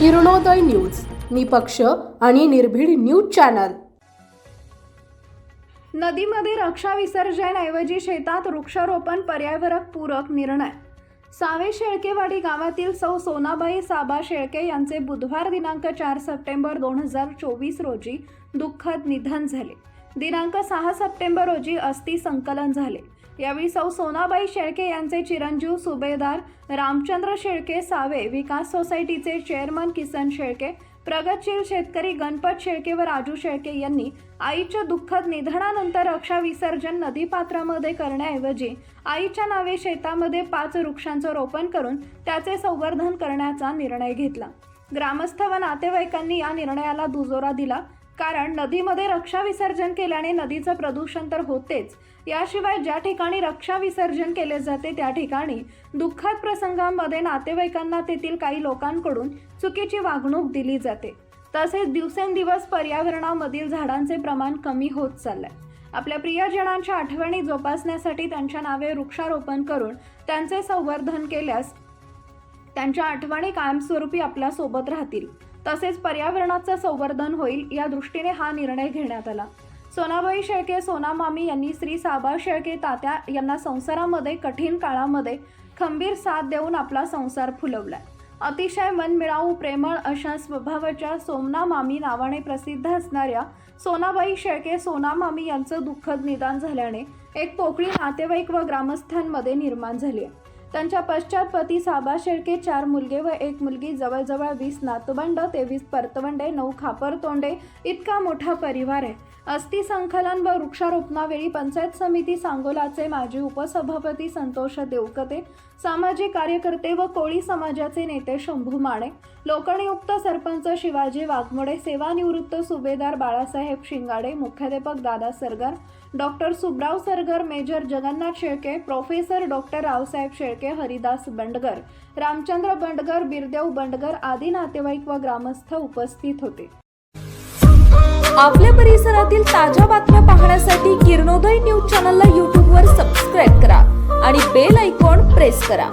Kiranoday news निपक्ष आणि निर्भीड न्यूज चॅनल. नदीमध्ये रक्षा विसर्जनऐवजी शेतात वृक्षारोपण पर्यावरक पूरक निर्णय. सावे शेळकेवाडी गावातील सौ सोनाबाई साबा शेळके यांचे बुधवार दिनांक चार सप्टेंबर दोन हजार चोवीस रोजी दुःखद निधन झाले. दिनांक सहा सप्टेंबर रोजी अस्थि संकलन झाले. यावेळी सौ सोनाबाई शेळके यांचे चिरंजीव सुभेदार रामचंद्र शेळके सावे विकास सोसायटीचे चेअरमन किसन शेळके प्रगतशील शेतकरी गणपत शेळके व राजू शेळके यांनी आईच्या दुःखद निधनानंतर रक्षा विसर्जन नदीपात्रामध्ये करण्याऐवजी आईच्या नावे शेतामध्ये पाच वृक्षांचं रोपण करून त्याचे संवर्धन करण्याचा निर्णय घेतला. ग्रामस्थ व नातेवाईकांनी या निर्णयाला दुजोरा दिला. कारण नदीमध्ये रक्षा विसर्जन केल्याने नदीचं प्रदूषण तर होतेच. याशिवाय ज्या ठिकाणी रक्षा विसर्जन केले जाते त्या ठिकाणी दुःखद प्रसंगांमध्ये नातेवाईकांना तेथील काही लोकांकडून चुकीची वागणूक दिली जाते. तसेच दिवसेंदिवस पर्यावरणामधील झाडांचे प्रमाण कमी होत चाललंय. आपल्या प्रियजनांच्या आठवणी जोपासण्यासाठी त्यांच्या नावे वृक्षारोपण करून त्यांचे संवर्धन केल्यास त्यांच्या आठवणी कायमस्वरूपी आपल्यासोबत राहतील. तसेच पर्यावरणाचं संवर्धन होईल या दृष्टीने हा निर्णय घेण्यात आला. सोनाबाई शेळके सोना मामी यांनी श्री साबा शेळके तात्या यांना संसारामध्ये कठीण काळामध्ये खंबीर साथ देऊन आपला संसार फुलवलाय. अतिशय मनमिळावू प्रेमळ अशा स्वभावाच्या सोमना मामी नावाने प्रसिद्ध असणाऱ्या सोनाबाई शेळके सोना मामी यांचं दुःखद निदान झाल्याने एक पोकळी नातेवाईक व ग्रामस्थांमध्ये निर्माण झाली आहे. त्यांच्या पश्चात पती साबा शेळके चार मुलगे व एक मुलगी जवळजवळ वीस नातवंड तेवीस परतवंडे नऊ खापर तोंडे इतका मोठा परिवार आहे. अस्थि संकलन व वृक्षारोपणावेळी पंचायत समिती सांगोलाचे माजी उपसभापती संतोष देवकते सामाजिक कार्यकर्ते व कोळी समाजाचे नेते शंभू माने लोकनियुक्त सरपंच शिवाजी वाघमोडे सेवानिवृत्त सुभेदार बाळासाहेब शिंगाडे मुख्याध्यापक Dada Sargar doctor Subrao Sargar major Jagannath Shelke professor doctor Raosaheb Shelke Haridas Bandgar Ramchandra Bandgar Birdev Bandgar आदी नातेवाईक व ग्रामस्थ उपस्थित होते. आपल्या परिसरातील ताज्या बातम्या पाहण्यासाठी किरणोदय न्यूज चॅनलला यूट्यूबवर सबस्क्राईब करा आणि बेल आयकॉन प्रेस करा.